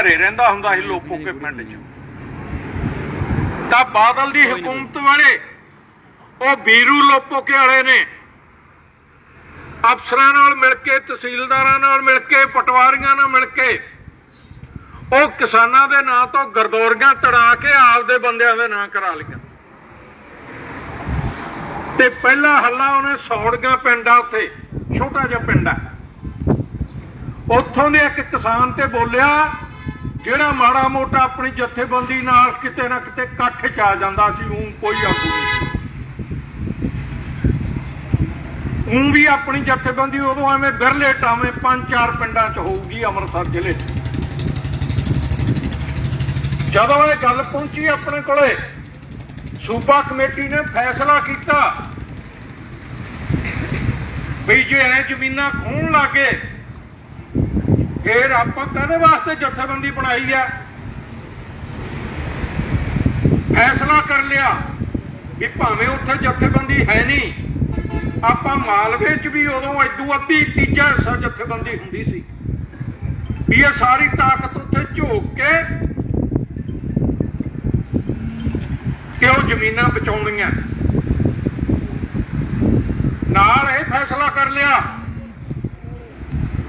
ਘਰੇ ਰਹਿੰਦਾ ਹੁੰਦਾ ਸੀ ਲੋਪੋਕੇ ਪਿੰਡ 'ਚ। ਤਾਂ ਬਾਦਲ ਦੀ ਹਕੂਮਤ ਵਾਲੇ ਉਹ ਵੀਰੂ ਲੋਪੋਕੇ ਵਾਲੇ ਨੇ। ਅਫਸਰਾਂ ਨਾਲ ਮਿਲ ਕੇ ਤਹਿਸੀਲਦਾਰਾਂ ਨਾਲ ਮਿਲ ਕੇ ਪਟਵਾਰੀਆਂ ਨਾਲ ਮਿਲ ਕੇ ਉਹ ਕਿਸਾਨਾਂ ਦੇ ਨਾਂ ਤੋਂ ਗਰਦੌਰੀਆਂ ਤੜਾ ਕੇ ਆਪਦੇ ਬੰਦਿਆਂ ਦੇ ਨਾਂ ਕਰਾ ਲਈਆਂ। ਤੇ ਪਹਿਲਾ ਹੱਲਾ ਉਹਨੇ ਸੌੜੀਆਂ ਪਿੰਡ ਉੱਥੇ ਛੋਟਾ ਜਿਹਾ ਪਿੰਡ ਆ ਉੱਥੋਂ ਦੇ ਇੱਕ ਕਿਸਾਨ ਤੇ ਬੋਲਿਆ ਜਿਹੜਾ ਮਾੜਾ ਮੋਟਾ ਆਪਣੀ ਜਥੇਬੰਦੀ ਨਾਲ ਕਿਤੇ ਨਾ ਕਿਤੇ ਇਕੱਠ ਚ ਆ ਜਾਂਦਾ ਸੀ ਉਹ ਕੋਈ ਆਗੂ ਨਹੀਂ ਉਹ ਵੀ ਆਪਣੀ ਜਥੇਬੰਦੀ ਉਦੋਂ ਐਵੇਂ ਬਿਰਲੇ ਟਾਵੇਂ ਪੰਜ ਚਾਰ ਪਿੰਡਾਂ ਚ ਹੋਊਗੀ ਅੰਮ੍ਰਿਤਸਰ ਜ਼ਿਲ੍ਹੇ 'ਚ। ਜਦੋਂ ਇਹ ਗੱਲ ਪਹੁੰਚੀ ਆਪਣੇ ਕੋਲੇ, ਸੂਬਾ ਕਮੇਟੀ ਨੇ ਫੈਸਲਾ ਕੀਤਾ ਵੀ ਜੇ ਐ ਜ਼ਮੀਨਾਂ ਖੋਣ ਲੱਗੇ ਫਿਰ ਆਪਾਂ ਕਾਹਦੇ ਵਾਸਤੇ ਜਥੇਬੰਦੀ ਬਣਾਈ ਆ? ਫੈਸਲਾ ਕਰ ਲਿਆ ਵੀ ਭਾਵੇਂ ਉੱਥੇ ਜਥੇਬੰਦੀ ਹੈ ਨਹੀਂ, ਆਪਾਂ ਮਾਲਵੇ 'ਚ ਵੀ ਉਦੋਂ ਐਦੂ ਅੱਧੀ ਤੀਜਾ ਹਿੱਸਾ ਜਥੇਬੰਦੀ ਹੁੰਦੀ ਸੀ ਵੀ ਇਹ ਸਾਰੀ ਤਾਕਤ ਉੱਥੇ ਝੋਕ ਕੇ ਕਿ ਉਹ ਜ਼ਮੀਨਾਂ ਬਚਾਉਣੀਆਂ ਨਾਲ ਇਹ ਫੈਸਲਾ ਕਰ ਲਿਆ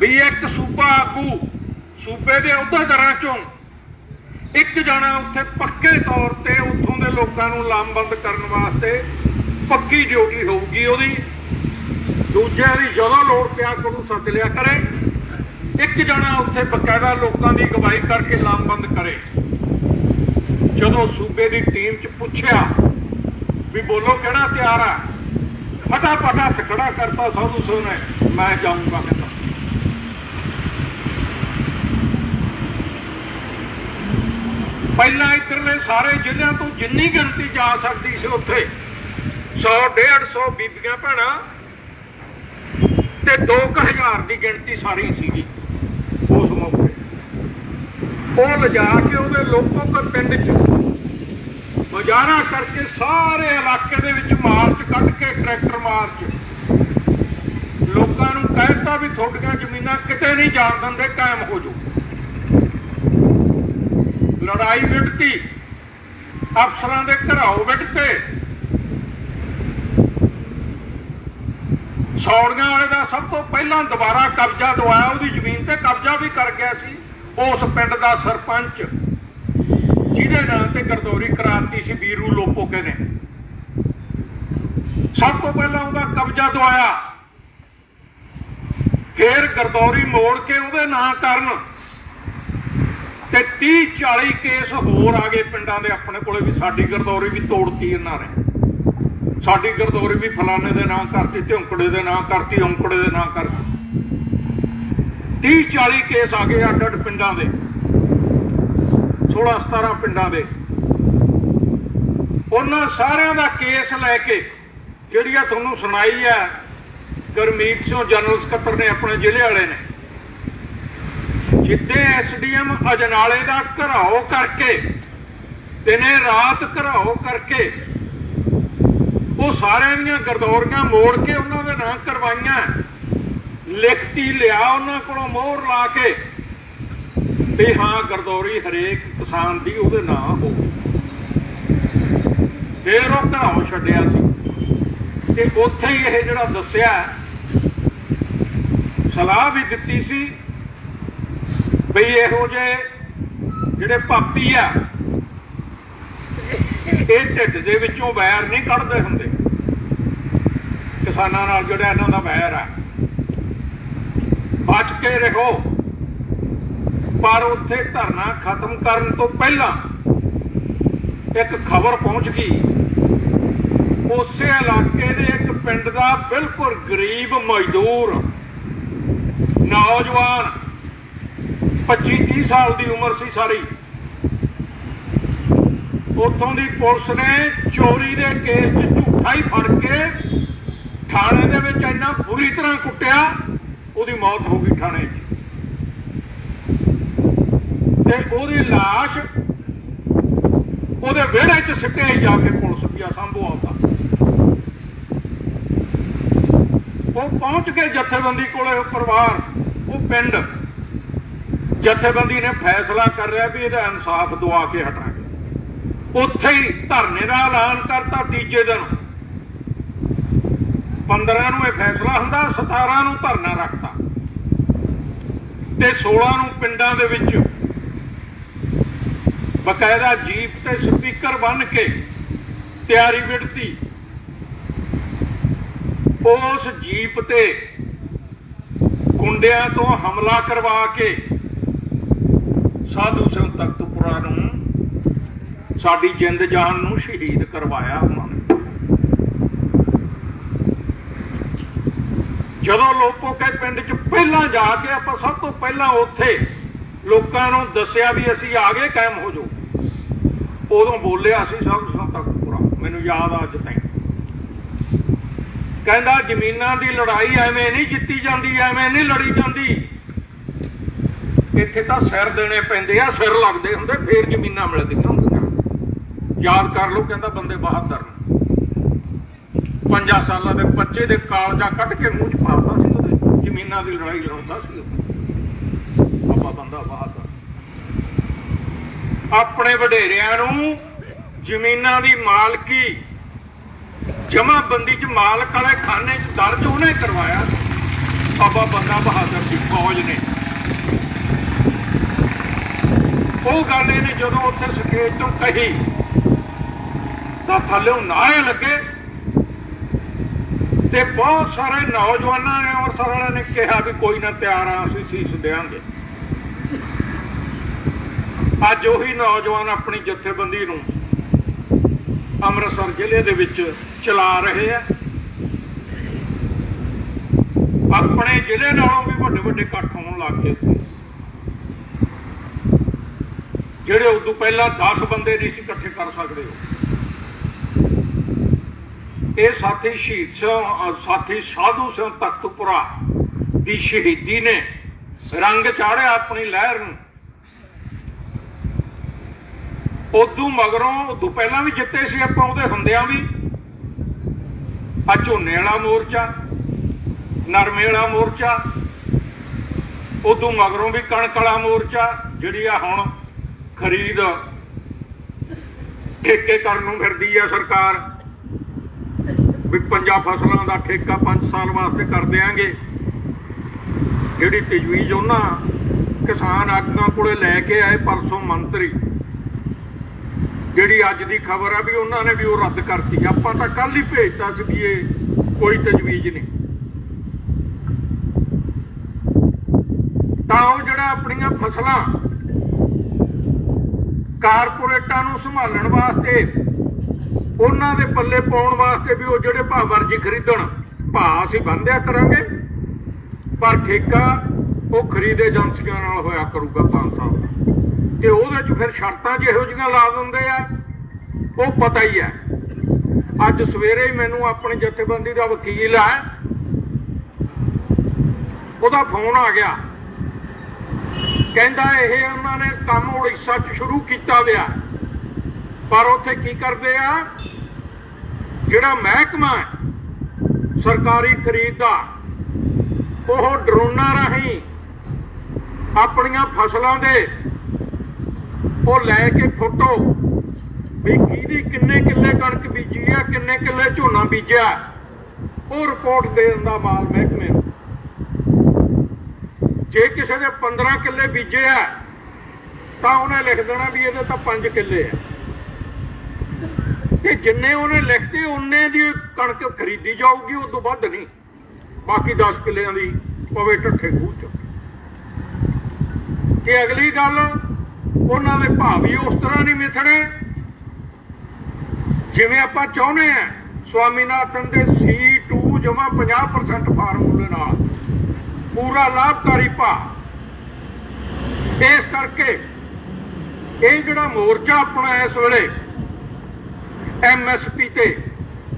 ਵੀ ਇੱਕ ਸੂਬਾ ਆਗੂ ਸੂਬੇ ਦੇ ਅਹੁਦੇਦਾਰਾਂ ਚੋਂ ਇੱਕ ਜਣਾ ਉੱਥੇ ਪੱਕੇ ਤੌਰ ਤੇ ਉੱਥੋਂ ਦੇ ਲੋਕਾਂ ਨੂੰ ਲਾਮਬੰਦ ਕਰਨ ਵਾਸਤੇ ਪੱਕੀ ਡਿਊਟੀ ਹੋਊਗੀ ਉਹਦੀ। ਦੂਜਿਆਂ ਦੀ ਜਦੋਂ ਲੋੜ ਪਿਆ ਕਰੂ ਸੱਦ ਲਿਆ ਕਰੇ। ਇੱਕ ਜਣਾ ਉੱਥੇ ਬਕਾਇਦਾ ਲੋਕਾਂ ਦੀ ਅਗਵਾਈ ਕਰਕੇ ਲਾਮਬੰਦ ਕਰੇ। ਜਦੋਂ ਸੂਬੇ ਦੀ ਟੀਮ 'ਚ ਪੁੱਛਿਆ ਵੀ ਬੋਲੋ ਕਿਹੜਾ ਤਿਆਰ ਆ, ਫਟਾਫਟ ਹੱਥ ਖੜਾ ਕਰਤਾ ਸਾਧੂ ਸੋ ਨੇ, ਮੈਂ ਜਾਊਂਗਾ। ਪਹਿਲਾਂ ਇੱਧਰਲੇ ਸਾਰੇ ਜ਼ਿਲ੍ਹਿਆਂ ਤੋਂ ਜਿੰਨੀ ਗਿਣਤੀ ਜਾ ਸਕਦੀ ਸੀ ਉੱਥੇ। 100 150 ਬੀਬੀਆਂ ਭੈਣਾਂ ਤੇ 2000 ਦੀ ਗਿਣਤੀ ਸਾਰੀ ਸੀਗੀ ਉਸ ਮੌਕੇ। ਉਹ ਲਿਜਾ ਕੇ ਉਹਦੇ ਲੋਕੋ ਦੇ ਪਿੰਡ 'ਚ ਮੁਜ਼ਾਹਰਾ ਕਰਕੇ ਸਾਰੇ ਇਲਾਕੇ ਦੇ ਵਿੱਚ ਮਾਰਚ ਕੱਢ ਕੇ ਟਰੈਕਟਰ ਮਾਰਚ ਲੋਕਾਂ ਨੂੰ ਕਹਿਤਾ ਵੀ ਤੁਹਾਡੀਆਂ ਜ਼ਮੀਨਾਂ ਕਿਤੇ ਨਹੀਂ ਜਾਣ ਦਿੰਦੇ, ਕਾਇਮ ਹੋ ਜਾਓ। ਲੜਾਈ ਵਿੱਢਤੀ ਅਫਸਰਾਂ ਦੇ ਘਰਾਓ ਵਿੱਢਤੇ ਸੌੜੀਆਂ ਵਾਲੇ ਦਾ ਸਭ ਤੋਂ ਪਹਿਲਾਂ ਦੁਬਾਰਾ ਕਬਜ਼ਾ ਦਵਾਇਆ ਉਹਦੀ ਜ਼ਮੀਨ ਤੇ ਕਬਜ਼ਾ ਵੀ ਕਰ ਗਿਆ ਸੀ, ਉਸ ਪਿੰਡ ਦਾ ਸਰਪੰਚ, ਜਿਹਦੇ ਨਾਂ ਤੇ ਗਰਦੌਰੀ ਕਰਾਤੀ ਸੀ ਵੀਰੂ ਲੋਪੋਕੇ ਨੇ। ਸਭ ਤੋਂ ਪਹਿਲਾਂ ਉਹਦਾ ਕਬਜ਼ਾ ਦਵਾਇਆ ਫਿਰ ਗਰਦੌਰੀ ਮੋੜ ਕੇ ਉਹਦੇ ਨਾਂ ਕਰਨ ਤੇ 30 40 ਕੇਸ ਹੋਰ ਆ ਗਏ ਪਿੰਡਾਂ ਦੇ ਆਪਣੇ ਕੋਲੇ ਵੀ। ਸਾਡੀ ਗਰਦੌਰੀ ਵੀ ਤੋੜਤੀ ਇਹਨਾਂ ਨੇ। ਸਾਡੀ ਗਰਦੌਰੀ ਵੀ ਫਲਾਣੇ ਦੇ ਨਾਂ ਕਰਤੀ ਤੇ ਦੇ ਨਾਂ ਕਰਤੀ, ਔਂਕੜੇ ਦੇ ਨਾਂ ਕਰਤੀ। 30 40 ਕੇਸ ਆ ਗਏ ਅੱਡ ਅੱਡ ਪਿੰਡਾਂ ਦੇ। 16 17 ਪਿੰਡਾਂ ਦੇ। ਉਹਨਾਂ ਸਾਰਿਆਂ ਦਾ ਕੇਸ ਲੈ ਕੇ ਜਿਹੜੀ ਆ ਤੁਹਾਨੂੰ ਸੁਣਾਈ ਆ, ਗਰਮੀਤ ਸਿੰਘ ਜਨਰਲ ਸਕੱਤਰ ਨੇ ਆਪਣੇ ਜ਼ਿਲ੍ਹੇ ਵਾਲੇ ਨੇ। ਜਿੱਦੇ ਐਸਡੀਐਮ ਅਜਨਾਲੇ ਦਾ ਘਰਾਓ ਕਰਕੇ ਦਿਨੇ ਰਾਤ ਘਰਾਓ ਕਰਕੇ ਉਹ ਸਾਰਿਆਂ ਦੀਆਂ ਗਰਦੌਰੀਆਂ ਮੋੜ ਕੇ ਉਹਨਾਂ ਦੇ ਨਾਂ ਕਰਵਾਈਆਂ, ਲਿਖਤੀ ਲਿਆ ਉਹਨਾਂ ਕੋਲੋਂ ਮੋਹਰ ਲਾ ਕੇ ਤੇ ਹਾਂ, ਗਰਦੌਰੀ ਹਰੇਕ ਕਿਸਾਨ ਦੀ ਉਹਦੇ ਨਾਂ ਹੋ ਫੇਰ ਉਹ ਘਰਾਓ ਛੱਡਿਆ ਸੀ। ਤੇ ਉੱਥੇ ਹੀ ਇਹ ਜਿਹੜਾ ਦੱਸਿਆ, ਸਲਾਹ ਵੀ ਦਿੱਤੀ ਸੀ ਬਈ ਇਹੋ ਜੇ ਜਿਹੜੇ ਪਾਪੀ ਆ, ਇਹ ਢਿੱਡ ਦੇ ਵਿੱਚੋਂ ਵੈਰ ਨਹੀਂ ਕੱਢਦੇ ਹੁੰਦੇ। ਕਿਸਾਨਾਂ ਨਾਲ ਜਿਹੜਾ ਇਹਨਾਂ ਦਾ ਵੈਰ ਆ। ਬਚ ਕੇ ਰਹੋ। ਪਰ ਉੱਥੇ ਧਰਨਾ ਖਤਮ ਕਰਨ ਤੋਂ ਪਹਿਲਾਂ ਇੱਕ ਖਬਰ ਪਹੁੰਚ ਗਈ। ਉਸੇ ਇਲਾਕੇ ਦੇ ਇੱਕ ਪਿੰਡ ਦਾ ਬਿਲਕੁਲ ਗਰੀਬ ਮਜ਼ਦੂਰ ਨੌਜਵਾਨ 25 30 ਸਾਲ ਦੀ ਉਮਰ ਸੀ ਸਾਰੀ। ਉੱਥੋਂ ਦੀ ਪੁਲਿਸ ਨੇ ਚੋਰੀ ਦੇ ਕੇਸ 'ਚ ਝੂਠਾ ਹੀ ਫੜ ਕੇ ਥਾਣੇ ਦੇ ਵਿੱਚ ਇੰਨਾ ਬੁਰੀ ਤਰ੍ਹਾਂ ਕੁੱਟਿਆ, ਉਹਦੀ ਮੌਤ ਹੋ ਗਈ ਥਾਣੇ 'ਚ। ਤੇ ਉਹਦੀ লাশ ਉਹਦੇ ਵਿਹੜੇ 'ਚ ਸਿੱਟਿਆ ਜਾ ਕੇ ਪੁਲਿਸ ਗਿਆ ਸੰਭੂ ਆਉਂਦਾ ਉਹ ਪਹੁੰਚ ਕੇ ਜਥੇਬੰਦੀ ਕੋਲੇ ਉਹ ਪਰਿਵਾਰ, ਉਹ ਪਿੰਡ। ਜਥੇਬੰਦੀ ਨੇ ਫੈਸਲਾ ਕਰ ਲਿਆ ਵੀ ਇਹਦਾ ਇਨਸਾਫ ਦਵਾ ਕੇ ਹਟਾਂਗੇ। ਉੱਥੇ ਹੀ ਧਰਨੇ ਦਾ ਐਲਾਨ ਕਰਤਾ ਤੀਜੇ ਦਿਨ। 15 ਨੂੰ ਇਹ ਫੈਸਲਾ ਹੁੰਦਾ 17 ਨੂੰ ਧਰਨਾ ਰੱਖਤਾ। ਤੇ 16 ਨੂੰ ਪਿੰਡਾਂ ਦੇ ਵਿੱਚ ਬਕਾਇਦਾ ਜੀਪ ਤੇ ਸਪੀਕਰ ਬੰਨ ਕੇ ਤਿਆਰੀ ਵਿੜਤੀ ਉਸ ਜੀਪ ਤੇ ਕੁੰਡਿਆਂ ਤੋਂ ਹਮਲਾ ਕਰਵਾ ਕੇ ਸਾਧੂ ਸਿੰਘ ਤਖਤਪੁਰਾ ਨੂੰ ਸਾਡੀ ਜਿੰਦ ਜਾਨ ਨੂੰ ਸ਼ਹੀਦ ਕਰਵਾਇਆ ਉਹਨਾਂ ਨੇ। ਜਦੋਂ ਲੋਕੋ ਕੇ ਪਿੰਡ 'ਚ ਪਹਿਲਾਂ ਜਾ ਕੇ ਆਪਾਂ ਸਭ ਤੋਂ ਪਹਿਲਾਂ ਉੱਥੇ ਲੋਕਾਂ ਨੂੰ ਦੱਸਿਆ ਵੀ ਅਸੀਂ ਆ ਗਏ, ਕਾਇਮ ਹੋ ਜਾਓ। ਉਦੋਂ ਬੋਲਿਆ ਸੀ ਸਾਧੂ ਤੋਂ ਤੱਕ ਮੈਨੂੰ ਯਾਦ ਆ ਅੱਜ ਤਾਈਂ। ਕਹਿੰਦਾ, ਜ਼ਮੀਨਾਂ ਦੀ ਲੜਾਈ ਐਵੇਂ ਨਹੀਂ ਜਿੱਤੀ ਜਾਂਦੀ, ਐਵੇਂ ਨਹੀਂ ਲੜੀ ਜਾਂਦੀ। ਇੱਥੇ ਤਾਂ ਸਿਰ ਦੇਣੇ ਪੈਂਦੇ ਆ, ਸਿਰ ਲੱਗਦੇ ਹੁੰਦੇ, ਫੇਰ ਜ਼ਮੀਨਾਂ ਮਿਲਦੀਆਂ ਹੁੰਦੀਆਂ। ਯਾਦ ਕਰ ਲਓ, ਕਹਿੰਦਾ ਬੰਦੇ ਬਹਾਦਰ ਨੇ। ਪੰਜਾਂ ਸਾਲਾਂ ਦੇ ਬੱਚੇ ਦੇ ਕਾਲਜਾ ਕੱਢ ਕੇ ਮੂੰਹ ਚ ਪਾਉਂਦਾ ਸੀ ਉਹਦੇ, ਜ਼ਮੀਨਾਂ ਦੀ ਲੜਾਈ ਲੜਾਉਂਦਾ ਸੀ ਬਾਬਾ ਬੰਦਾ ਬਹਾਦਰ। ਆਪਣੇ ਵਡੇਰਿਆਂ ਨੂੰ ਜ਼ਮੀਨਾਂ ਦੀ ਮਾਲਕੀ, ਜਮਾਬੰਦੀ ਚ ਮਾਲਕ ਵਾਲੇ ਖਾਨੇ ਚ ਦਰਜ ਉਹਨੇ ਕਰਵਾਇਆ। ਬਾਬਾ ਬੰਦਾ ਬਹਾਦਰ ਦੀ ਫੌਜ ਨੇ। ਉਹ ਗੱਲ ਇਹਨੇ ਜਦੋਂ ਉੱਥੇ ਸਟੇਜ ਤੋਂ ਕਹੀ, ਤਾਂ ਥੱਲੇ ਨਾਰੇ ਲੱਗੇ। ਤੇ ਬਹੁਤ ਸਾਰੇ ਨੌਜਵਾਨਾਂ ਨੇ ਔਰ ਸਾਰਿਆਂ ਨੇ ਕਿਹਾ ਵੀ ਕੋਈ ਨਾ ਤਿਆਰ ਆ, ਅਸੀਂ ਸੀਸ ਦੇਵਾਂਗੇ ਅੱਜ ਉਹੀ ਨੌਜਵਾਨ ਆਪਣੀ ਜਥੇਬੰਦੀ ਨੂੰ ਅੰਮ੍ਰਿਤਸਰ ਜ਼ਿਲ੍ਹੇ ਦੇ ਵਿੱਚ ਚਲਾ ਰਹੇ ਆ। ਆਪਣੇ ਜ਼ਿਲ੍ਹੇ ਨਾਲੋਂ ਵੀ ਵੱਡੇ ਵੱਡੇ ਇਕੱਠ ਹੋਣ ਲੱਗ ਗਏ। ਸੀ ਜਿਹੜੇ ਉਦੋਂ ਪਹਿਲਾਂ 10 ਬੰਦੇ ਨਹੀਂ ਸੀ ਇਕੱਠੇ ਕਰ ਸਕਦੇ ਹੋ ਇਹ ਸਾਥੀ ਸ਼ਹੀਦ ਸਿੰਘ ਸਾਥੀ ਸਾਧੂ ਸਿੰਘ ਤਖਤਪੁਰਾ ਦੀ ਸ਼ਹੀਦੀ ਨੇ ਰੰਗ ਚਾੜਿਆ ਆਪਣੀ ਲਹਿਰ ਨੂੰ। ਉਦੋਂ ਮਗਰੋਂ, ਉਦੋਂ ਪਹਿਲਾਂ ਵੀ ਜਿੱਤੇ ਸੀ ਆਪਾਂ, ਉਹਦੇ ਹੁੰਦਿਆਂ ਵੀ ਆ ਝੋਨੇ ਵਾਲਾ ਮੋਰਚਾ, ਨਰਮੇ ਵਾਲਾ ਮੋਰਚਾ, ਉਦੋਂ ਮਗਰੋਂ ਵੀ ਕਣਕ ਵਾਲਾ ਮੋਰਚਾ, ਜਿਹੜੀ ਆ ਹੁਣ ਖਰੀਦ। ਠੇਕੇ ਕਰਨ ਨੂੰ ਫਿਰਦੀ ਆ ਸਰਕਾਰ। ਵੀ ਪੰਜਾਬ ਫਸਲਾਂ ਦਾ ਠੇਕਾ 5 ਸਾਲ ਵਾਸਤੇ ਕਰ ਦੇਾਂਗੇ ਜਿਹੜੀ ਤਜਵੀਜ਼ ਉਹਨਾਂ ਕਿਸਾਨ ਆਗੂਆਂ ਕੋਲੇ ਲੈ ਕੇ ਆਏ ਪਰਸੋਂ ਮੰਤਰੀ। ਜਿਹੜੀ ਅੱਜ ਦੀ ਖਬਰ ਆ ਵੀ ਉਹਨਾਂ ਨੇ ਵੀ ਉਹ ਰੱਦ ਕਰਤੀ। ਆਪਾਂ ਤਾਂ ਕੱਲ ਹੀ ਭੇਜਤਾ ਸੀ ਵੀ ਇਹ ਕੋਈ ਤਜਵੀਜ਼ ਨਹੀਂ। ਤਾਂ ਉਹ ਜਿਹੜਾ ਆਪਣੀਆਂ ਫਸਲਾਂ ਕਾਰਪੋਰੇਟਾਂ ਨੂੰ ਸੰਭਾਲਣ ਵਾਸਤੇ, ਉਹਨਾਂ ਦੇ ਪੱਲੇ ਪਾਉਣ ਵਾਸਤੇ ਵੀ ਉਹ ਜਿਹੜੇ ਭਾਅ ਵਰਜੀ ਖਰੀਦਣ, ਭਾਅ ਅਸੀਂ ਬੰਦਿਆ ਕਰਾਂਗੇ। ਪਰ ਠੇਕਾ ਉਹ ਖਰੀਦ ਏਜੰਸੀਆਂ ਨਾਲ ਹੋਇਆ ਕਰੂਗਾ 5 ਸਾਲ ਦਾ ਤੇ ਉਹਦੇ ਚ ਫਿਰ ਸ਼ਰਤਾਂ ਜਿਹੋ ਜਿਹੀਆਂ ਲਾ ਦਿੰਦੇ ਆ, ਉਹ ਪਤਾ ਹੀ ਹੈ ਅੱਜ ਸਵੇਰੇ ਹੀ ਮੈਨੂੰ ਆਪਣੀ ਜਥੇਬੰਦੀ ਦਾ ਵਕੀਲ ਹੈ ਉਹਦਾ ਫੋਨ ਆ ਗਿਆ। ਕਹਿੰਦਾ ਇਹ ਉਹਨਾਂ ਨੇ ਕੰਮ ਉੜੀਸਾ 'ਚ ਸ਼ੁਰੂ ਕੀਤਾ ਵਿਆ। ਪਰ ਉੱਥੇ ਕੀ ਕਰਦੇ ਆ? ਜਿਹੜਾ ਮਹਿਕਮਾ ਸਰਕਾਰੀ ਖਰੀਦ ਦਾ ਉਹ ਡਰੋਨਾਂ ਰਾਹੀਂ ਆਪਣੀਆਂ ਫਸਲਾਂ ਦੇ ਉਹ ਲੈ ਕੇ ਫੋਟੋ ਵੀ ਕਿਹਦੀ ਕਿੰਨੇ ਕਿੱਲੇ ਕਣਕ ਬੀਜੀ ਆ, ਕਿੰਨੇ ਕਿੱਲੇ ਝੋਨਾ ਬੀਜਿਆ। ਉਹ ਰਿਪੋਰਟ ਦੇ ਦਿੰਦਾ ਮਾਲ ਮਹਿਕਮੇ ਨੂੰ। ਜੇ ਕਿਸੇ ਦੇ 15 ਕਿੱਲੇ ਬੀਜੇ ਆ, ਤਾਂ ਉਹਨੇ ਲਿਖ ਦੇਣਾ ਵੀ ਇਹਦੇ ਤਾਂ 5 ਕਿੱਲੇ ਆ। ਤੇ ਜਿੰਨੇ ਉਹਨੇ ਲਿਖਤੇ, ਉਹਨੇ ਦੀ ਕਣਕ ਖਰੀਦੀ ਜਾਊਗੀ ਉਸ ਤੋਂ ਵੱਧ ਨਹੀਂ। ਬਾਕੀ 10 ਕਿੱਲਿਆਂ ਦੀ ਪਵੇ ਢੱਠੇ ਖੂਹ ਚ। ਤੇ ਅਗਲੀ ਗੱਲ, ਉਹਨਾਂ ਦੇ ਭਾਵ ਵੀ ਉਸ ਤਰ੍ਹਾਂ ਨਹੀਂ ਮਿਥਣੇ ਜਿਵੇਂ ਆਪਾਂ ਚਾਹੁੰਦੇ ਆ, ਸਵਾਮੀਨਾਥਨ ਦੇ C2 ਜਮਾ 50% ਫਾਰਮੂਲੇ ਨਾਲ। ਪੂਰਾ ਲਾਭਕਾਰੀ ਭਾ ਇਸ ਕਰਕੇ ਇਹ ਜਿਹੜਾ ਮੋਰਚਾ ਆਪਣਾ ਇਸ ਵੇਲੇ ਐਮਐਸਪੀ ਤੇ,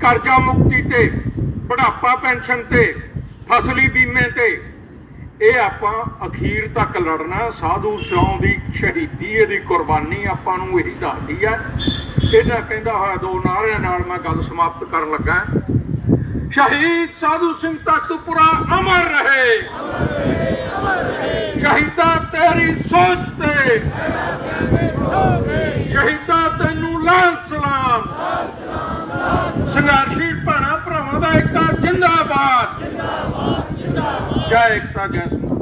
ਕਰਜ਼ਾ ਮੁਕਤੀ ਤੇ, ਬੁਢਾਪਾ ਪੈਨਸ਼ਨ ਤੇ, ਫਸਲੀ ਬੀਮੇ ਤੇ, ਇਹ ਆਪਾਂ ਅਖੀਰ ਤੱਕ ਲੜਨਾ ਸਾਧੂ ਸਿਉਂ ਦੀ ਸ਼ਹੀਦੀ, ਇਹਦੀ ਕੁਰਬਾਨੀ ਆਪਾਂ ਨੂੰ ਇਹੀ ਦੱਸਦੀ ਹੈ। ਇਹਨਾਂ ਕਹਿੰਦਾ ਹੋਇਆ ਦੋ ਨਾਰਿਆਂ ਨਾਲ ਮੈਂ ਗੱਲ ਸਮਾਪਤ ਕਰਨ ਲੱਗਾ ਸ਼ਹੀਦ ਸਾਧੂ ਸਿੰਘ ਤਖਤਪੁਰਾ ਅਮਰ ਰਹੇ। ਸ਼ਹੀਦਾ ਤੇਰੀ ਸੋਚ ਤੇ। ਸ਼ਹੀਦਾਂ ਤੈਨੂੰ ਲਾਲ ਸਲਾਮ। ਸੰਘਰਸ਼ੀ ਭੈਣਾਂ ਭਰਾਵਾਂ ਦਾ ਇੱਕ ਜਿੰਦਾਬਾਦ। ਜਿੰਦਾਬਾਦ ਜਿੰਦਾਬਾਦ ਜੈ ਏਕਤਾ ਜੈ ਸੰਗਰਾਮ